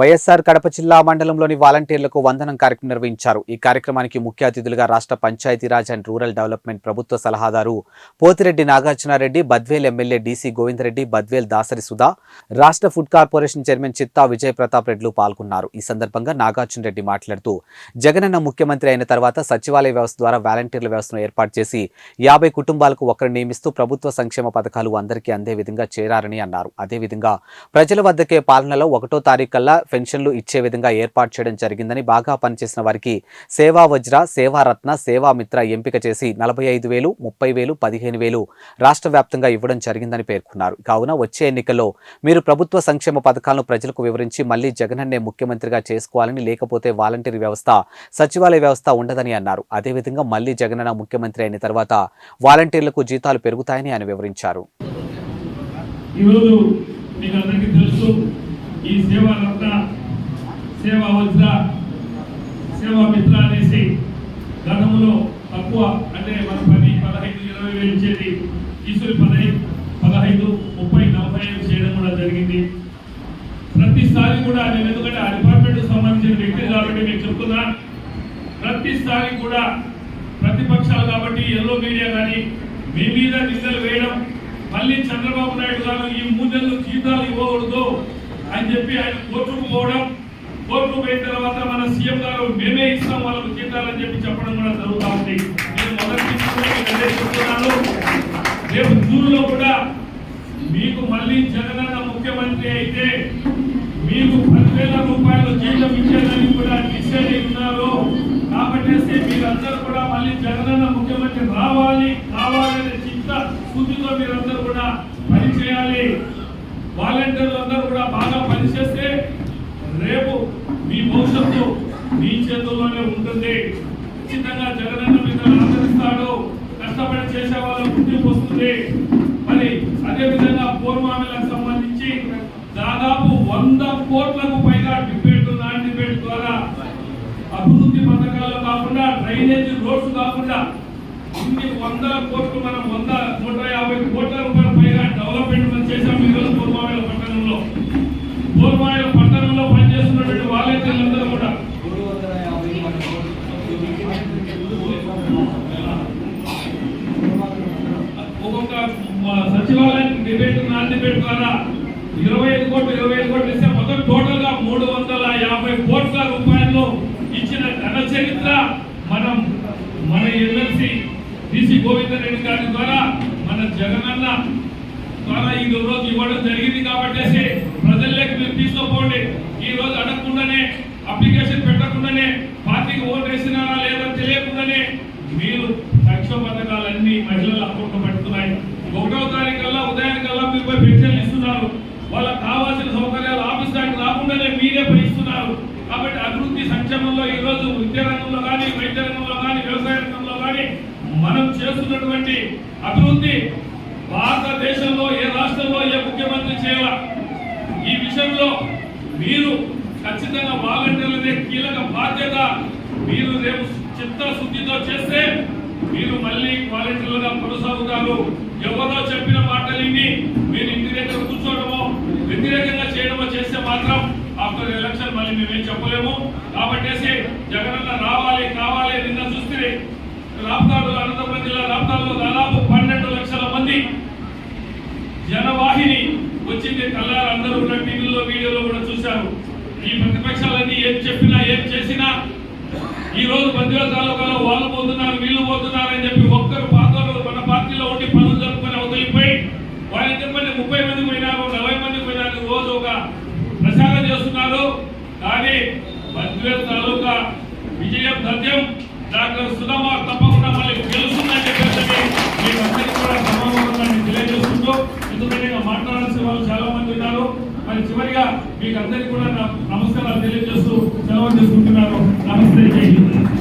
వైఎస్ఆర్ కడప జిల్లా మండలంలోని వాలంటీర్లకు వందనం కార్యక్రమం నిర్వహించారు. ఈ కార్యక్రమానికి ముఖ్య అతిథులుగా రాష్ట్ర పంచాయతీరాజ్ అండ్ రూరల్ డెవలప్మెంట్ ప్రభుత్వ సలహాదారు పోతిరెడ్డి నాగార్జునారెడ్డి బద్వేల్ ఎమ్మెల్యే డీసీ గోవిందరెడ్డి బద్వేల్ దాసరి సుధా రాష్ట్ర ఫుడ్ కార్పొరేషన్ చైర్మన్ చిత్తా విజయ్ ప్రతాప్ రెడ్డిలు పాల్గొన్నారు. ఈ సందర్భంగా నాగార్జునరెడ్డి మాట్లాడుతూ జగనన్న ముఖ్యమంత్రి అయిన తర్వాత సచివాలయ వ్యవస్థ ద్వారా వాలంటీర్ల వ్యవస్థను ఏర్పాటు చేసి యాభై కుటుంబాలకు ఒకరు నియమిస్తూ ప్రభుత్వ సంక్షేమ పథకాలు అందరికీ అందే విధంగా చేరారని అన్నారు. అదేవిధంగా ప్రజల వద్దకే పాలనలో ఒకటో తారీఖు కల్లా పెన్షన్లు ఇచ్చే విధంగా ఏర్పాటు చేయడం జరిగిందని బాగా పనిచేసిన వారికి సేవా వజ్ర సేవారత్న సేవా మిత్ర ఎంపిక చేసి నలభై ఐదు వేలు ముప్పై వేలు పదిహేను వేలు రాష్ట్ర వ్యాప్తంగా ఇవ్వడం జరిగిందని పేర్కొన్నారు. కావున వచ్చే ఎన్నికల్లో మీరు ప్రభుత్వ సంక్షేమ పథకాలను ప్రజలకు వివరించి మళ్ళీ జగనన్నే ముఖ్యమంత్రిగా చేసుకోవాలని లేకపోతే వాలంటీర్ వ్యవస్థ సచివాలయ వ్యవస్థ ఉండదని అన్నారు. అదేవిధంగా మళ్ళీ జగనన్న ముఖ్యమంత్రి అయిన తర్వాత వాలంటీర్లకు జీతాలు పెరుగుతాయని ఆయన వివరించారు. ఈరోజు మీకు అందరికీ తెలుసు ఈ సేవా రత్న సేవా వజ్ర సేవా మిత్ర అనేసి గతంలో తక్కువ అంటే మన పది పదహైదు ఇరవై వేలు ఇచ్చేది. ఈశ్వరి పదహైదు పదహైదు ముప్పై నలభై ఐదు చేయడం కూడా జరిగింది. ప్రతిసారి కూడా నేను ఎందుకంటే ఆ డిపార్ట్మెంట్ సంబంధించిన వ్యక్తి కాబట్టి మీకు చెప్తున్నా. ప్రతిసారి కూడా ప్రతిపక్షాలు కాబట్టి ఎల్లో మీడియా కానీ మీ మీద నిందలు వేయడం. మళ్ళీ చంద్రబాబు నాయుడు గారు ఈ మూడు నెలలు జీతాలు ఇవ్వకూడదు. అని చెప్పి ఆయన కోర్టుకు పోవడం కోర్టుకు పోయిన తర్వాత మన సీఎం గారు మేమే ఇస్తాం వాళ్ళకు జీతాలని చెప్పి చెప్పడం కూడా జరుగుతూ ఉంది. నేను మొదటి చెప్తున్నాను. రేపు జూన్లో కూడా మీకు మళ్ళీ జగనన్న ముఖ్యమంత్రి అయితే మీకు పదివేల రూపాయలు జీతం ఇచ్చేదని కూడా డిసైడ్ ఉన్నారు. కాబట్టి మీరందరూ కూడా మళ్ళీ జగనన్న ముఖ్యమంత్రి రావాలి కావాలనే చిత్త స్థుతితో మీరందరూ కూడా పని చేయాలి. వాలంటీర్లు అందరూ కూడా బాగా పనిచేస్తే రేపు మీ భవిష్యత్తు మీ చేతుల్లోనే ఉంటుంది. ఖచ్చితంగా జగనన్న మీద ఆదరిస్తాడు. కష్టపడి చేసే వాళ్ళ గుర్తింపు వస్తుంది. మరి అదే విధంగా పూర్వామిలకు సంబంధించి దాదాపు వంద కోట్లకు పైగా డిబేట్ నాన్ డిబేట్ ద్వారా అభివృద్ధి పథకాలు కాకుండా డ్రైనేజ్ రోడ్స్ కాకుండా ఇన్ని వందల కోట్లు మనం వంద నూట యాభై కోట్ల రూపాయలు ఒక్కొక్క సచివాలయానికి డిబేట్ నాన్ డిబేట్ ద్వారా ఇరవై ఐదు కోట్లు ఇరవై ఐదు కోట్లు ఇస్తే మొత్తం టోటల్గా మూడు వందల యాభై కోట్ల రూపాయలు ఇచ్చిన ఘన చరిత్ర మనం మన ఎమ్మెల్సీ డిసి గోవిందరెడ్డి గారి ద్వారా మన జగనన్న ద్వారా ఈ రోజు ఇవ్వడం జరిగింది కాబట్టి ప్రజల్లోకి మీరు తీసుకోపోండి. ఈ రోజు అడగకుండానే అప్లికేషన్ పెట్టకుండానే ఉదయానికల్లా పోయి పెన్షన్లు ఇస్తున్నారు. వాళ్ళకి కావాల్సిన సౌకర్యాలు ఆఫీస్ దానికి రాకుండానే మీరే పోయి ఇస్తున్నారు కాబట్టి అభివృద్ధి సంక్షేమంలో ఈ రోజు రంగంలో కానీ వైద్య రంగంలో కానీ వ్యవసాయ రంగంలో కానీ మనం చేస్తున్నటువంటి అభివృద్ధి భారతదేశంలో ఏ రాష్ట్రంలో ఏ ముఖ్యమంత్రి చేయాల? ఈ విషయంలో మీరు ఖచ్చితంగా వాలంటీర్లనే కీలక బాధ్యత. మీరు రేపు చిత్తశుద్ధితో చేస్తే మీరు మళ్ళీ క్వాలిటీలుగా కొనసాగుతారు. ఎవరో చెప్పిన మాటలు మీరు ఇంటి దగ్గర కూర్చోవడమో వ్యతిరేకంగా చేయడమో చేస్తే మాత్రం ఆఫ్టర్ ఎలక్షన్ మళ్ళీ మేమేం చెప్పలేము. కాబట్టి జగనన్న రావాలి కావాలి నిన్న చూస్తే రాప్తాడు అనంతపురం జిల్లా రాప్తాడులో దాదాపు పన్నెండు లక్షల మంది జనవాహిని వచ్చింది కల్లారు అందరూ కూడా టీవీలో వీడియోలో కూడా చూశారు. ఈ ప్రతిపక్షాలన్నీ ఏం చెప్పినా ఏం చేసినా ఈ రోజు బంధువుల తాలూకాలో వాళ్ళు పోతున్నారు వీళ్ళు పోతున్నారు అని చెప్పి ఒక్కరు పాత్రలు మన పార్టీలో ఉండి పనులు జరుపుకొని అవతలిపోయి వాళ్ళు చెప్పండి ముప్పై మంది పోయినారు నలభై మంది పోయినారు రోజు ఒక ప్రచారం చేస్తున్నారు. కానీ బంధువుల తాలూకా విజయం సత్యం డాక్టర్ సుధమ తప్పకుండా మళ్ళీ గెలుస్తుందని చెప్పేసి మీకు అందరికీ కూడా సమావేశంగా నేను తెలియజేస్తుంటూ ఎందుకంటే మాట్లాడాల్సిన వాళ్ళు చాలా మంది ఉన్నారు. మరి చివరిగా మీకు అందరికీ కూడా నా నమస్కారాలు తెలియజేస్తూ సెలవు తీసుకుంటున్నాను. నమస్తే జై హింద్.